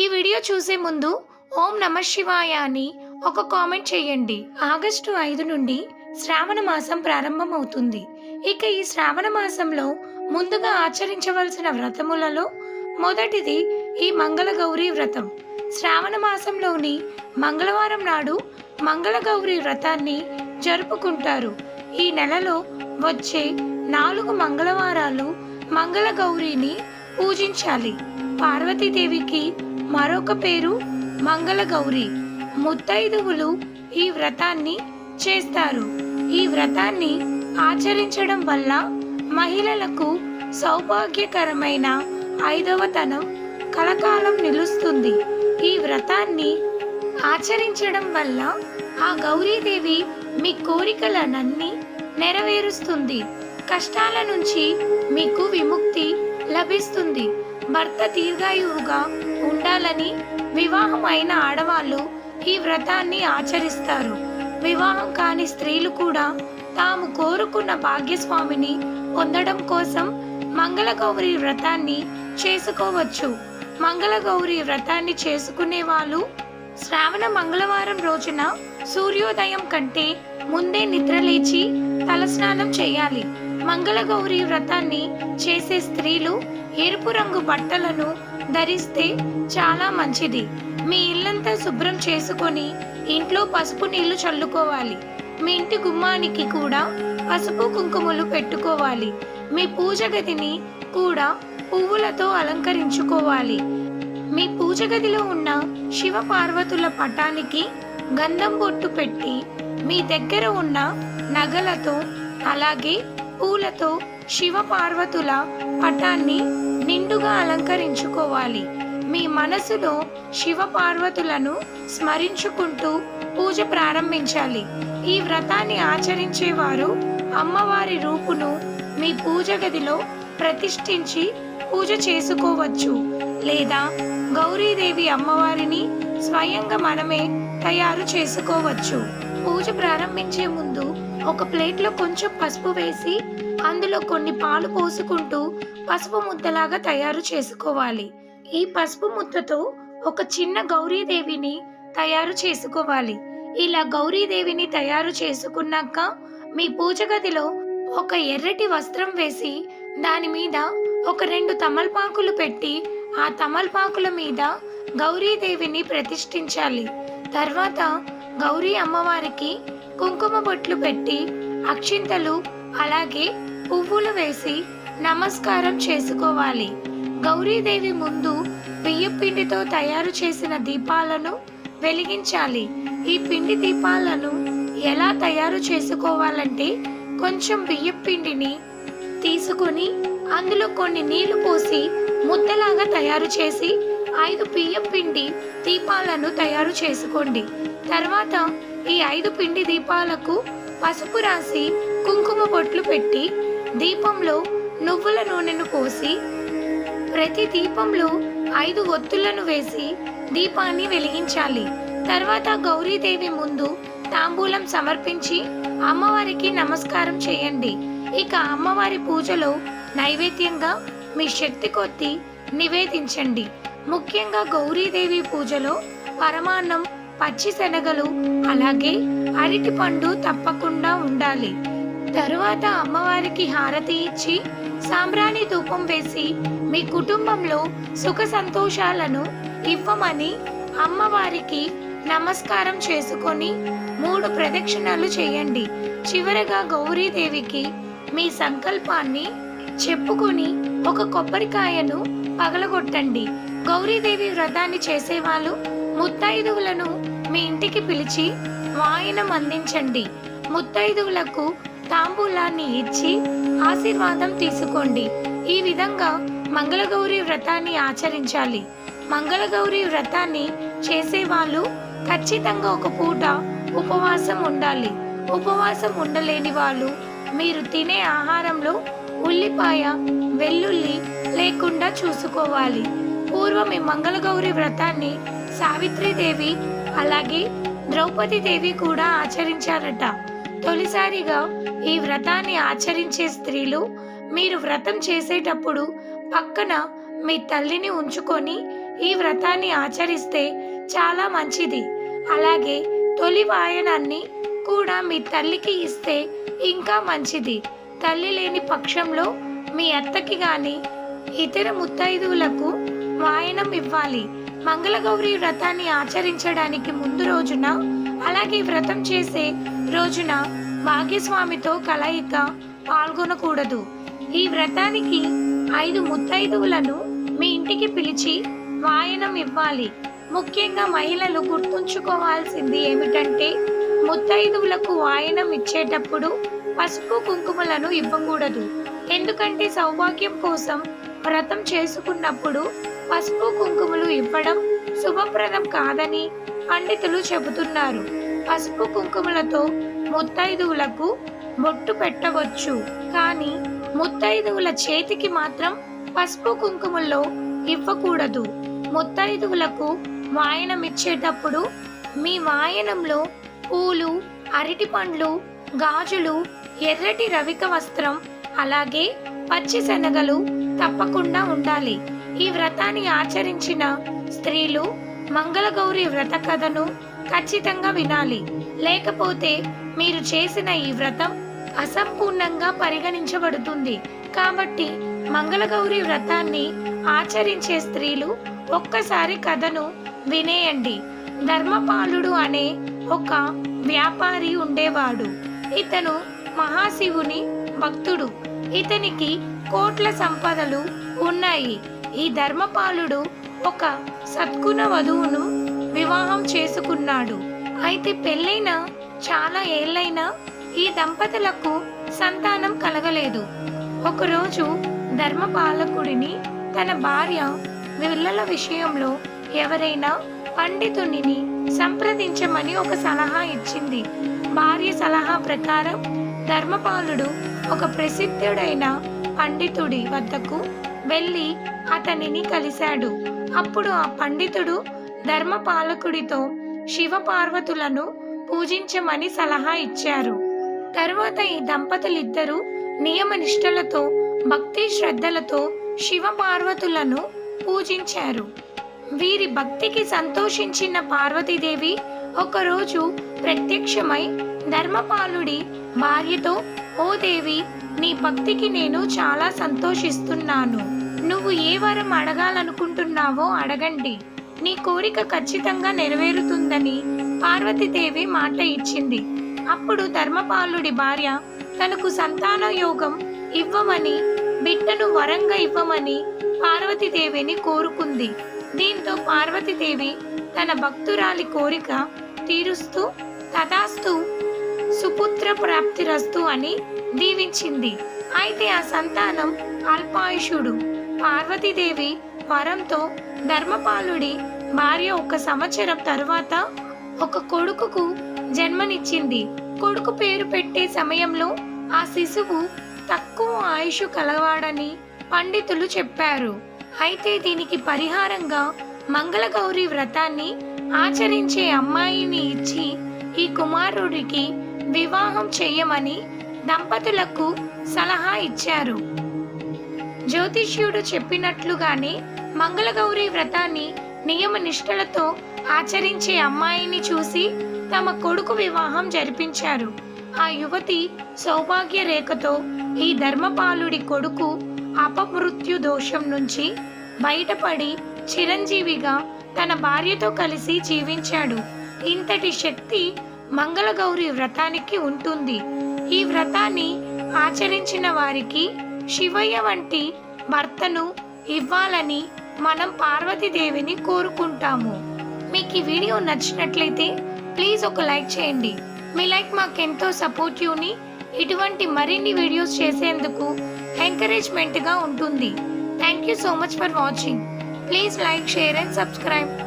ఈ వీడియో చూసే ముందు ఓం నమ శివాయ అని ఒక కామెంట్ చేయండి. ఆగస్టు ఐదు నుండి శ్రావణ మాసం ప్రారంభమవుతుంది. ఇక ఈ శ్రావణ మాసంలో ముందుగా ఆచరించవలసిన వ్రతములలో మొదటిది ఈ మంగళగౌరీ వ్రతం. శ్రావణ మాసంలోని మంగళవారం నాడు మంగళగౌరీ వ్రతాన్ని జరుపుకుంటారు. ఈ నెలలో వచ్చే నాలుగు మంగళవారాలు మంగళగౌరీని పూజించాలి. పార్వతీదేవికి మరొక పేరు మంగళ గౌరి ముత్తైదువులు ఈ వ్రతాన్ని చేస్తారు. ఈ వ్రతాన్ని ఆచరించడం వల్ల మహిళలకు సౌభాగ్యకరమైన ఐదవతనం కలకాలం నిలుస్తుంది. ఈ వ్రతాన్ని ఆచరించడం వల్ల ఆ గౌరీదేవి మీ కోరికలనన్నీ నెరవేరుస్తుంది. కష్టాల నుంచి మీకు విముక్తి లభిస్తుంది. భర్త దీర్ఘాయువుగా ఉండాలని వివాహం అయిన ఆడవాళ్ళు ఈ వ్రతాన్ని ఆచరిస్తారు. వివాహం కాని స్త్రీలు కూడా తాము కోరుకున్న భాగ్యస్వామిని పొందడం కోసం మంగళగౌరి వ్రతాన్ని చేసుకోవచ్చు. మంగళగౌరి వ్రతాన్ని చేసుకునే వాళ్ళు శ్రావణ మంగళవారం రోజున సూర్యోదయం కంటే ముందే నిద్రలేచి తలస్నానం చేయాలి. మంగళగౌరి వ్రతాన్ని చేసే స్త్రీలు ఎరుపు రంగు బట్టలను ధరిస్తే చాలా మంచిది. మీ ఇల్లంతా శుభ్రం చేసుకొని ఇంట్లో పసుపు నీళ్ళు చల్లుకోవాలి. మీ ఇంటి గుమ్మానికి కూడా పసుపు కుంకుమలు పెట్టుకోవాలి. మీ పూజ గదిని కూడా పువ్వులతో అలంకరించుకోవాలి. మీ పూజ గదిలో ఉన్న శివ పార్వతుల పటానికి గంధం బొట్టు పెట్టి మీ దగ్గర ఉన్న నగలతో అలాగే పూలతో శివ పార్వతుల పటాన్ని నిండుగా అలంకరించుకోవాలి. మీ మనసులో శివ పార్వతులను స్మరించుకుంటూ పూజ ప్రారంభించాలి. ఈ వ్రతాన్ని ఆచరించేవారు అమ్మవారి రూపును మీ పూజ గదిలో ప్రతిష్ఠించి పూజ చేసుకోవచ్చు. లేదా గౌరీదేవి అమ్మవారిని స్వయంగా మనమే తయారు చేసుకోవచ్చు. పూజ ప్రారంభించే ముందు ఒక ప్లేట్లో కొంచెం పసుపు వేసి అందులో కొన్ని పాలు పోసుకుంటూ పసుపు ముద్దలాగా తయారు చేసుకోవాలి. ఈ పసుపు ముద్దతో ఒక చిన్న గౌరీదేవిని తయారు చేసుకోవాలి. ఇలా గౌరీదేవిని తయారు చేసుకున్నాక మీ పూజ గదిలో ఒక ఎర్రటి వస్త్రం వేసి దాని మీద ఒక రెండు తమలపాకులు పెట్టి ఆ తమలపాకుల మీద గౌరీదేవిని ప్రతిష్ఠించాలి. తర్వాత గౌరీ అమ్మవారికి కుంకుమ బొట్లు పెట్టి అక్షింతలు అలాగే పువ్వులు వేసి నమస్కారం చేసుకోవాలి. గౌరీదేవి ముందు బియ్యం పిండితో తయారు చేసిన దీపాలను వెలిగించాలి. ఈ పిండి దీపాలను ఎలా తయారు చేసుకోవాలంటే కొంచెం బియ్యం పిండిని తీసుకొని అందులో కొన్ని నీళ్ళు పోసి ముద్దలాగా తయారు చేసి ఐదు బియ్యం పిండి దీపాలను తయారు చేసుకోండి. తర్వాత ఈ ఐదు పిండి దీపాలకు పసుపు రాసి కుంకుమ బొట్లు పెట్టి దీపంలో నువ్వుల నూనెను పోసి ప్రతి దీపంలో ఐదు ఒత్తులను వేసి దీపాన్ని వెలిగించాలి. తర్వాత గౌరీదేవి ముందు తాంబూలం సమర్పించి అమ్మవారికి నమస్కారం చేయండి. ఇక అమ్మవారి పూజలో నైవేద్యంగా మీ శక్తి కొద్ది నివేదించండి. ముఖ్యంగా గౌరీదేవి పూజలో పరమాన్నం పచ్చి శనగలు అలాగే అరటి పండు తప్పకుండా ఉండాలి. తరువాత అమ్మవారికి హారతి ఇచ్చి సాంబ్రాణి ధూపం వేసి మీ కుటుంబంలో సుఖ సంతోషాలను ఇవ్వమని అమ్మవారికి నమస్కారం చేసుకొని మూడు ప్రదక్షిణలు చేయండి. చివరగా గౌరీదేవికి మీ సంకల్పాన్ని చెప్పుకొని ఒక కొబ్బరికాయను పగలగొట్టండి. గౌరీదేవి వ్రతాన్ని చేసేవాళ్ళు ముత్తైదువులను మీ ఇంటికి పిలిచి వాయనం అందించండి. ముత్తైదువులకు తాంబూలాన్ని ఇచ్చి ఆశీర్వాదం తీసుకోండి. ఈ విధంగా మంగళగౌరి వ్రతాన్ని ఆచరించాలి. మంగళగౌరి వ్రతాన్ని చేసేవాళ్ళు ఖచ్చితంగా ఒక పూట ఉపవాసం ఉండాలి. ఉపవాసం ఉండలేని వాళ్ళు మీరు తినే ఆహారంలో ఉల్లిపాయ వెల్లుల్లి లేకుండా చూసుకోవాలి. పూర్వం ఈ మంగళగౌరి వ్రతాన్ని సావిత్రిదేవి అలాగే ద్రౌపది దేవి కూడా ఆచరించారట. తొలిసారిగా ఈ వ్రతాన్ని ఆచరించే స్త్రీలు మీరు వ్రతం చేసేటప్పుడు పక్కన మీ తల్లిని ఉంచుకొని ఈ వ్రతాన్ని ఆచరిస్తే చాలా మంచిది. అలాగే తొలి వాయనాన్ని కూడా మీ తల్లికి ఇస్తే ఇంకా మంచిది. తల్లి లేని పక్షంలో మీ అత్తకి గాని ఇతర ముత్తైదువులకు వాయనం ఇవ్వాలి. మంగళగౌరి వ్రతాన్ని ఆచరించడానికి ముందు రోజున అలాగే వ్రతం చేసే రోజున భాగ్యస్వామితో కలయిక పాల్గొనకూడదు. ఈ వ్రతానికి ఐదు ముత్తైదువులను మీ ఇంటికి పిలిచి వాయనం ఇవ్వాలి. ముఖ్యంగా మహిళలు గుర్తుంచుకోవాల్సింది ఏమిటంటే ముత్తైదువులకు వాయనం ఇచ్చేటప్పుడు పసుపు కుంకుమలను ఇవ్వకూడదు. ఎందుకంటే సౌభాగ్యం కోసం వ్రతం చేసుకున్నప్పుడు పసుపు కుంకుమలు ఇవ్వడం శుభప్రదం కాదని పండితులు చెబుతున్నారు. పసుపు కుంకుమలతో ముత్తైదువులకు బొట్టు పెట్టవచ్చు. కానీ ముత్తైదువుల చేతికి మాత్రం పసుపు కుంకుమల్లో ఇవ్వకూడదు. ముత్తైదువులకు వాయనమిచ్చేటప్పుడు మీ వాయనంలో పూలు అరటి పండ్లు గాజులు ఎర్రటి రవిక వస్త్రం అలాగే పచ్చి శనగలు తప్పకుండా ఉండాలి. ఈ వ్రతాన్ని ఆచరించిన స్త్రీలు మంగళగౌరి వ్రత కథను ఖచ్చితంగా వినాలి. లేకపోతే మీరు చేసిన ఈ వ్రతం అసంపూర్ణంగా పరిగణించబడుతుంది. కాబట్టి మంగళగౌరి వ్రతాన్ని ఆచరించే స్త్రీలు ఒక్కసారి కథను వినేయండి. ధర్మపాలుడు అనే ఒక వ్యాపారి ఉండేవాడు. ఇతను మహాశివుని భక్తుడు. ఇతనికి కోట్ల సంపదలు ఉన్నాయి. ఈ ధర్మపాలుడు ఒక సద్గుణ వధువును వివాహం చేసుకున్నాడు. అయితే పెళ్ళైన చాలా ఏళ్ళైనా ఈ దంపతులకు సంతానం కలగలేదు. ఒకరోజు ధర్మపాలకుడిని తన భార్య పిల్లల విషయంలో ఎవరైనా పండితుడిని సంప్రదించమని ఒక సలహా ఇచ్చింది. భార్య సలహా ప్రకారం ధర్మపాలుడు ఒక ప్రసిద్ధుడైన పండితుడి వద్దకు వెళ్ళి అతనిని కలిశాడు. అప్పుడు ఆ పండితుడు ధర్మపాలకుడితో శివపార్వతులను పూజించమని సలహా ఇచ్చారు. తరువాత ఈ దంపతులిద్దరూ నియమనిష్టలతో భక్తి శ్రద్ధలతో శివపార్వతులను పూజించారు. వీరి భక్తికి సంతోషించిన పార్వతీదేవి ఒకరోజు ప్రత్యక్షమై ధర్మపాలుడి భార్యతో ఓ దేవి నీ భక్తికి నేను చాలా సంతోషిస్తున్నాను. నువ్వు ఏ వరం అడగాలనుకుంటున్నావో అడగండి. నీ కోరిక ఖచ్చితంగా నెరవేరుతుందని పార్వతీదేవి మాట ఇచ్చింది. అప్పుడు ధర్మపాలుడి భార్య తనకు సంతాన యోగం ఇవ్వమని బిడ్డను వరంగా ఇవ్వమని పార్వతీదేవిని కోరుకుంది. దీంతో పార్వతీదేవి తన భక్తురాలి కోరిక తీరుస్తూ తథాస్తు సుపుత్ర ప్రాప్తిరస్తు అని దీవించింది. అయితే ఆ సంతానం అల్పాయుషుడు. పార్వతీదేవి వరంతో ధర్మపాలుడి భార్య ఒక సంవత్సరం తరువాత ఒక కొడుకుకు జన్మనిచ్చింది. కొడుకు పేరు పెట్టే సమయంలో ఆ శిశువు తక్కువ ఆయుష్ కలవాడని పండితులు చెప్పారు. అయితే దీనికి పరిహారంగా మంగళగౌరి వ్రతాన్ని ఆచరించే అమ్మాయిని ఇచ్చి ఈ కుమారుడికి వివాహం చేయమని దంపతులకు సలహా ఇచ్చారు. జ్యోతిష్యుడు చెప్పినట్లుగానే మంగళగౌరి వ్రతాన్ని నియమ నిష్ఠలతో ఆచరించే అమ్మాయిని చూసి తమ కొడుకు వివాహం జరిపించారు. ఆ యువతి సౌభాగ్య రేఖతో ఈ ధర్మపాలుడి కొడుకు అపమృత్యు దోషం నుంచి బయటపడి చిరంజీవిగా తన భార్యతో కలిసి జీవించాడు. ఇంతటి శక్తి మంగళగౌరి వ్రతానికి ఉంటుంది. ఈ వ్రతాన్ని ఆచరించిన వారికి శివయ్య వంటి భర్తను ఇవ్వాలని మనం పార్వతీదేవిని కోరుకుంటాము. మీకు ఈ వీడియో నచ్చినట్లయితే ప్లీజ్ ఒక లైక్ చేయండి. మీ లైక్ మాకెంతో సపోర్టివ్ని ఇటువంటి మరిన్ని వీడియోస్ చేసేందుకు ఎంకరేజ్మెంట్గా ఉంటుంది. Thank you so much for watching. Please like share and subscribe.